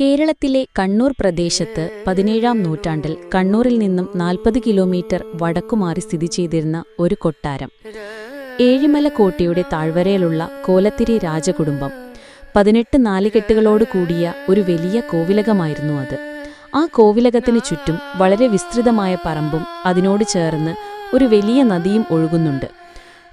കേരളത്തിലെ കണ്ണൂർ പ്രദേശത്ത് പതിനേഴാം നൂറ്റാണ്ടിൽ കണ്ണൂരിൽ നിന്നും നാൽപ്പത് കിലോമീറ്റർ വടക്കുമാറി സ്ഥിതി ചെയ്തിരുന്ന ഒരു കൊട്ടാരം. ഏഴിമല കോട്ടയുടെ താഴ്വരയിലുള്ള കോലത്തിരി രാജകുടുംബം. പതിനെട്ട് നാലുകെട്ടുകളോട് കൂടിയ ഒരു വലിയ കോവിലകമായിരുന്നു അത്. ആ കോവിലകത്തിന് ചുറ്റും വളരെ വിസ്തൃതമായ പറമ്പും അതിനോട് ചേർന്ന് ഒരു വലിയ നദിയും ഒഴുകുന്നുണ്ട്.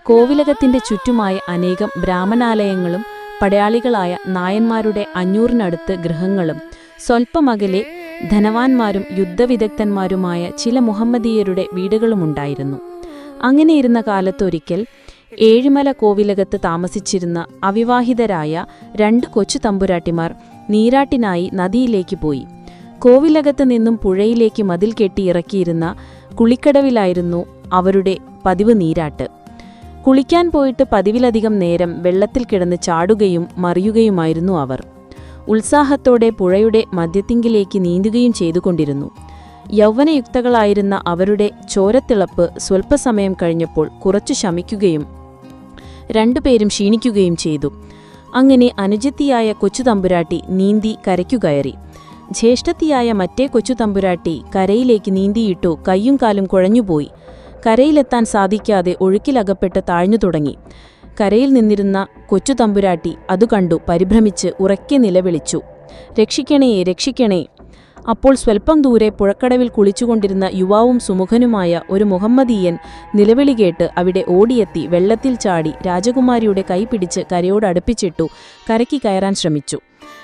കോവിലകത്തിന്റെ ചുറ്റുമായി അനേകം ബ്രാഹ്മണാലയങ്ങളും പടയാളികളായ നായന്മാരുടെ അഞ്ഞൂറിനടുത്ത് ഗൃഹങ്ങളും സ്വൽപ്പമകലെ ധനവാന്മാരും യുദ്ധവിദഗ്ധന്മാരുമായ ചില മുഹമ്മദീയരുടെ വീടുകളുമുണ്ടായിരുന്നു. അങ്ങനെയിരുന്ന കാലത്തൊരിക്കൽ ഏഴിമല കോവിലകത്ത് താമസിച്ചിരുന്ന അവിവാഹിതരായ രണ്ട് കൊച്ചു തമ്പുരാട്ടിമാർ നീരാട്ടിനായി നദിയിലേക്ക് പോയി. കോവിലകത്ത് നിന്നും പുഴയിലേക്ക് മതിൽ കെട്ടി ഇറക്കിയിരുന്ന കുളിക്കടവിലായിരുന്നു അവരുടെ പതിവ് നീരാട്ട്. കുളിക്കാൻ പോയിട്ട് പതിവിലധികം നേരം വെള്ളത്തിൽ കിടന്ന് ചാടുകയും മറിയുകയുമായിരുന്നു അവർ. ഉത്സാഹത്തോടെ പുഴയുടെ മദ്യത്തിങ്കിലേക്ക് നീന്തുകയും ചെയ്തുകൊണ്ടിരുന്നു. യൗവനയുക്തകളായിരുന്ന അവരുടെ ചോരത്തിളപ്പ് സ്വൽപ്പസമയം കഴിഞ്ഞപ്പോൾ കുറച്ചു ശമിക്കുകയും രണ്ടുപേരും ക്ഷീണിക്കുകയും ചെയ്തു. അങ്ങനെ അനുജത്തിയായ കൊച്ചു തമ്പുരാട്ടി നീന്തി കരയ്ക്കുകയറി ജ്യേഷ്ഠത്തിയായ മറ്റേ കൊച്ചു തമ്പുരാട്ടി കരയിലേക്ക് നീന്തിയിട്ടു കയ്യും കാലും കുഴഞ്ഞുപോയി. കരയിലെത്താൻ സാധിക്കാതെ ഒഴുക്കിലകപ്പെട്ട് താഴ്ന്നു തുടങ്ങി. കരയിൽ നിന്നിരുന്ന കൊച്ചു തമ്പുരാട്ടി അതു കണ്ടു പരിഭ്രമിച്ച് ഉറക്കെ നിലവിളിച്ചു. രക്ഷിക്കണേ രക്ഷിക്കണേ. അപ്പോൾ സ്വൽപ്പം ദൂരെ പുഴക്കടവിൽ കുളിച്ചുകൊണ്ടിരുന്ന യുവാവും സുമുഖനുമായ ഒരു മുഹമ്മദീയൻ നിലവിളി കേട്ട് അവിടെ ഓടിയെത്തി വെള്ളത്തിൽ ചാടി രാജകുമാരിയുടെ കൈ പിടിച്ച് കരയോട് അടുപ്പിച്ചിട്ടു കരയ്ക്ക് കയറാൻ ശ്രമിച്ചു.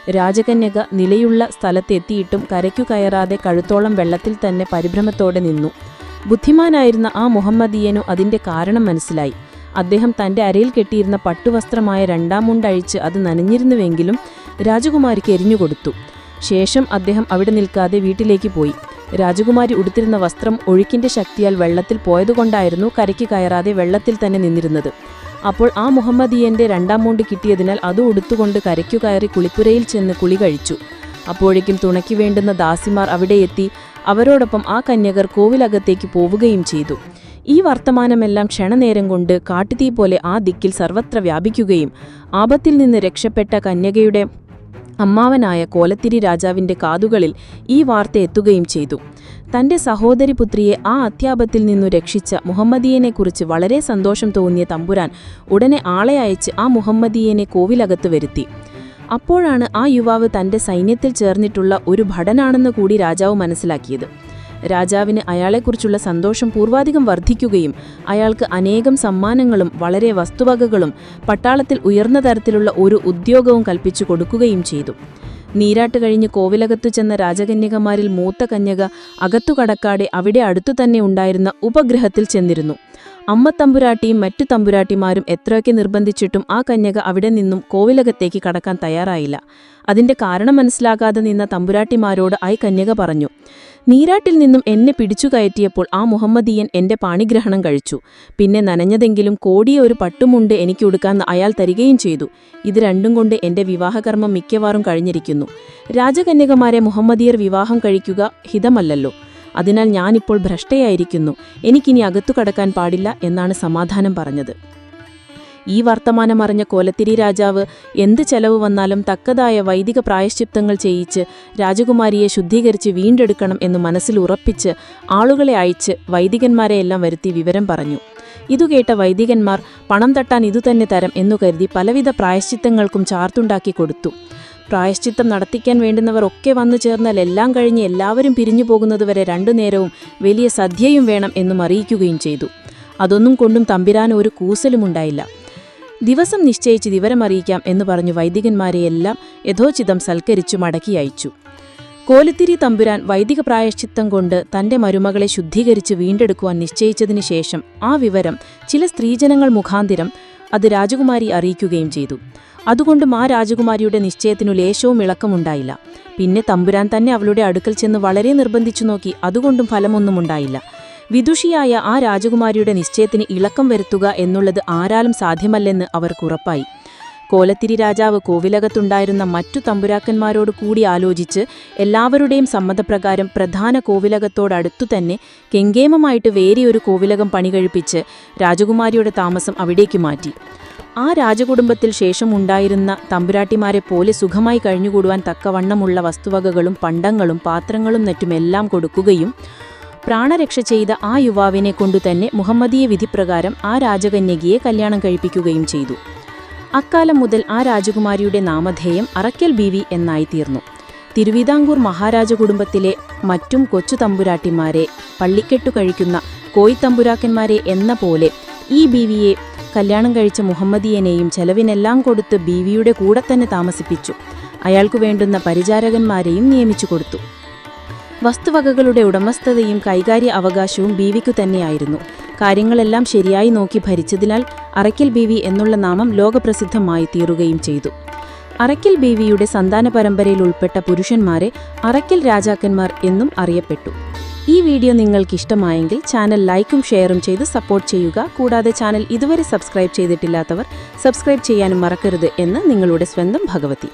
രാജകന്യക നിലയുള്ള സ്ഥലത്തെത്തിയിട്ടും കരയ്ക്കു കയറാതെ കഴുത്തോളം വെള്ളത്തിൽ തന്നെ പരിഭ്രമത്തോടെ നിന്നു. ബുദ്ധിമാനായിരുന്ന ആ മുഹമ്മദീയനു അതിന്റെ കാരണം മനസ്സിലായി. അദ്ദേഹം തന്റെ അരയിൽ കെട്ടിയിരുന്ന പട്ടുവസ്ത്രമായ രണ്ടാം മുണ്ടഴിച്ച് അത് നനഞ്ഞിരുന്നുവെങ്കിലും രാജകുമാരിക്ക് എരിഞ്ഞുകൊടുത്തു. ശേഷം അദ്ദേഹം അവിടെ നിൽക്കാതെ വീട്ടിലേക്ക് പോയി. രാജകുമാരി ഉടുത്തിരുന്ന വസ്ത്രം ഒഴുക്കിന്റെ ശക്തിയാൽ വെള്ളത്തിൽ പോയതുകൊണ്ടായിരുന്നു കരയ്ക്ക് കയറാതെ വെള്ളത്തിൽ തന്നെ നിന്നിരുന്നത്. അപ്പോൾ ആ മുഹമ്മദീയന്റെ രണ്ടാം മുണ്ട് കിട്ടിയതിനാൽ അത് ഉടുത്തുകൊണ്ട് കരയ്ക്കു കയറി കുളിപ്പുരയിൽ ചെന്ന് കുളി കഴിച്ചു. അപ്പോഴേക്കും തുണയ്ക്ക് വേണ്ടുന്ന ദാസിമാർ അവിടെ എത്തി അവരോടൊപ്പം ആ കന്യകർ കോവിലകത്തേക്ക് പോവുകയും ചെയ്തു. ഈ വർത്തമാനമെല്ലാം ക്ഷണനേരം കൊണ്ട് കാട്ടുതീ പോലെ ആ ദിക്കിൽ സർവത്ര വ്യാപിക്കുകയും ആപത്തിൽ നിന്ന് രക്ഷപ്പെട്ട കന്യകയുടെ അമ്മാവനായ കോലത്തിരി രാജാവിന്റെ കാതുകളിൽ ഈ വാർത്ത എത്തുകയും ചെയ്തു. തന്റെ സഹോദരി പുത്രിയെ ആ അത്യാപത്തിൽ നിന്നു രക്ഷിച്ച മുഹമ്മദീയനെക്കുറിച്ച് വളരെ സന്തോഷം തോന്നിയ തമ്പുരാൻ ഉടനെ ആളെ അയച്ച് ആ മുഹമ്മദീയനെ കോവിലകത്ത് വരുത്തി. അപ്പോഴാണ് ആ യുവാവ് തന്റെ സൈന്യത്തിൽ ചേർന്നിട്ടുള്ള ഒരു ഭടനാണെന്ന് കൂടി രാജാവ് മനസ്സിലാക്കിയത്. രാജാവിന് അയാളെക്കുറിച്ചുള്ള സന്തോഷം പൂർവാധികം വർദ്ധിക്കുകയും അയാൾക്ക് അനേകം സമ്മാനങ്ങളും വളരെ വസ്തുവകകളും പട്ടാളത്തിൽ ഉയർന്ന തരത്തിലുള്ള ഒരു ഉദ്യോഗവും കൽപ്പിച്ചു കൊടുക്കുകയും ചെയ്തു. നീരാട്ട് കഴിഞ്ഞ് കോവിലകത്തു ചെന്ന രാജകന്യകമാരിൽ മൂത്ത കന്യക അകത്തു കടക്കാടെ അവിടെ അടുത്തു തന്നെ ഉണ്ടായിരുന്ന ഉപഗ്രഹത്തിൽ ചെന്നിരുന്നു. അമ്മ തമ്പുരാട്ടിയും മറ്റു തമ്പുരാട്ടിമാരും എത്രയൊക്കെ നിർബന്ധിച്ചിട്ടും ആ കന്യക അവിടെ നിന്നും കോവിലകത്തേക്ക് കടക്കാൻ തയ്യാറായില്ല. അതിന്റെ കാരണം മനസ്സിലാകാതെ നിന്ന തമ്പുരാട്ടിമാരോട് ആയി കന്യക പറഞ്ഞു നീരാട്ടിൽ നിന്നും എന്നെ പിടിച്ചു കയറ്റിയപ്പോൾ ആ മുഹമ്മദീയൻ എന്റെ പാണിഗ്രഹണം കഴിച്ചു. പിന്നെ നനഞ്ഞതെങ്കിലും കോടിയ ഒരു പട്ടുമുണ്ട് എനിക്ക് ഉടുക്കാൻ അയാൾ തരികയും ചെയ്തു. ഇത് രണ്ടും കൊണ്ട് എന്റെ വിവാഹകർമ്മം മിക്കവാറും കഴിഞ്ഞിരിക്കുന്നു. രാജകന്യകമാരെ മുഹമ്മദിയർ വിവാഹം കഴിക്കുക ഹിതമല്ലല്ലോ. അതിനാൽ ഞാനിപ്പോൾ ഭ്രഷ്ടയായിരിക്കുന്നു. എനിക്കിനി അകത്തു കടക്കാൻ പാടില്ല എന്നാണ് സമാധാനം പറഞ്ഞത്. ഈ വർത്തമാനം അറിഞ്ഞ കോലത്തിരി രാജാവ് എന്ത് ചെലവ് വന്നാലും തക്കതായ വൈദിക പ്രായശ്ചിപ്തങ്ങൾ ചെയ്യിച്ച് രാജകുമാരിയെ ശുദ്ധീകരിച്ച് വീണ്ടെടുക്കണം എന്ന് മനസ്സിൽ ഉറപ്പിച്ച് ആളുകളെ അയച്ച് വൈദികന്മാരെയെല്ലാം വരുത്തി വിവരം പറഞ്ഞു. ഇതുകേട്ട വൈദികന്മാർ പണം തട്ടാൻ ഇതുതന്നെ തരം എന്നു കരുതി പലവിധ പ്രായശ്ചിത്തങ്ങൾക്കും ചാർത്തുണ്ടാക്കി കൊടുത്തു. പ്രായശ്ചിത്തം നടത്തിക്കാൻ വേണ്ടുന്നവർ ഒക്കെ വന്നു ചേർന്നാൽ എല്ലാം കഴിഞ്ഞ് എല്ലാവരും പിരിഞ്ഞു പോകുന്നതുവരെ രണ്ടു നേരവും വലിയ സദ്യയും വേണം എന്നും അറിയിക്കുകയും ചെയ്തു. അതൊന്നും കൊണ്ടും തമ്പിരാൻ ഒരു കൂസലുമുണ്ടായില്ല ദിവസം നിശ്ചയിച്ച് വിവരമറിയിക്കാം എന്ന് പറഞ്ഞു വൈദികന്മാരെ എല്ലാം യഥോചിതം സൽക്കരിച്ചു മടക്കി അയച്ചു. കോലത്തിരി തമ്പുരാൻ വൈദിക പ്രായശ്ചിത്തം കൊണ്ട് തന്റെ മരുമകളെ ശുദ്ധീകരിച്ച് വീണ്ടെടുക്കുവാൻ നിശ്ചയിച്ചതിനു ശേഷം ആ വിവരം ചില സ്ത്രീജനങ്ങൾ മുഖാന്തിരം അത് രാജകുമാരി അറിയിക്കുകയും ചെയ്തു. അതുകൊണ്ടും ആ രാജകുമാരിയുടെ നിശ്ചയത്തിനു ലേശവും ഇളക്കമുണ്ടായില്ല. പിന്നെ തമ്പുരാൻ തന്നെ അവളുടെ അടുക്കൽ ചെന്ന് വളരെ നിർബന്ധിച്ചു നോക്കി അതുകൊണ്ടും ഫലമൊന്നും ഉണ്ടായില്ല. വിദുഷിയായ ആ രാജകുമാരിയുടെ നിശ്ചയത്തിന് ഇളക്കം വരുത്തുക എന്നുള്ളത് ആരാലും സാധ്യമല്ലെന്ന് അവർക്കുറപ്പായി കോലത്തിരി രാജാവ് കോവിലകത്തുണ്ടായിരുന്ന മറ്റു തമ്പുരാക്കന്മാരോട് കൂടി ആലോചിച്ച് എല്ലാവരുടെയും സമ്മതപ്രകാരം പ്രധാന കോവിലകത്തോടടുത്തു തന്നെ കെങ്കേമമായിട്ട് വേറെയൊരു കോവിലകം പണികഴിപ്പിച്ച് രാജകുമാരിയുടെ താമസം അവിടേക്ക് മാറ്റി. ആ രാജകുടുംബത്തിൽ ശേഷമുണ്ടായിരുന്ന തമ്പുരാട്ടിമാരെ പോലെ സുഖമായി കഴിഞ്ഞുകൂടുവാൻ തക്കവണ്ണമുള്ള വസ്തുവകകളും പണ്ടങ്ങളും പാത്രങ്ങളും മറ്റുമെല്ലാം കൊടുക്കുകയും പ്രാണരക്ഷ ചെയ്ത ആ യുവാവിനെ കൊണ്ടുതന്നെ മുഹമ്മദീയ വിധിപ്രകാരം ആ രാജകന്യകയെ കല്യാണം കഴിപ്പിക്കുകയും ചെയ്തു. അക്കാലം മുതൽ ആ രാജകുമാരിയുടെ നാമധേയം അറക്കൽ ബീവി എന്നായിത്തീർന്നു. തിരുവിതാംകൂർ മഹാരാജ കുടുംബത്തിലെ മറ്റും കൊച്ചു തമ്പുരാട്ടിമാരെ പള്ളിക്കെട്ടു കഴിക്കുന്ന കോയിത്തമ്പുരാക്കന്മാരെ എന്ന പോലെ ഈ ബീവിയെ കല്യാണം കഴിച്ച മുഹമ്മദിയനെയും ചെലവിനെല്ലാം കൊടുത്ത് ബീവിയുടെ കൂടെ തന്നെ താമസിപ്പിച്ചു. അയാൾക്കു വേണ്ടുന്ന പരിചാരകന്മാരെയും നിയമിച്ചു കൊടുത്തു. വസ്തുവകകളുടെ ഉടമസ്ഥതയും കൈകാര്യ അവകാശവും ബീവിക്കു തന്നെയായിരുന്നു. കാര്യങ്ങളെല്ലാം ശരിയായി നോക്കി ഭരിച്ചതിനാൽ അറയ്ക്കൽ ബീവി എന്നുള്ള നാമം ലോകപ്രസിദ്ധമായി തീരുകയും ചെയ്തു. അറയ്ക്കൽ ബീവിയുടെ സന്താന പരമ്പരയിൽ ഉൾപ്പെട്ട പുരുഷന്മാരെ അറയ്ക്കൽ രാജാക്കന്മാർ എന്നും അറിയപ്പെട്ടു. ഈ വീഡിയോ നിങ്ങൾക്ക് ഇഷ്ടമായെങ്കിൽ ചാനൽ ലൈക്കും ഷെയറും ചെയ്ത് സപ്പോർട്ട് ചെയ്യുക. കൂടാതെ ചാനൽ ഇതുവരെ സബ്സ്ക്രൈബ് ചെയ്തിട്ടില്ലാത്തവർ സബ്സ്ക്രൈബ് ചെയ്യാനും മറക്കരുത് എന്ന് നിങ്ങളുടെ സ്വന്തം ഭഗവതി.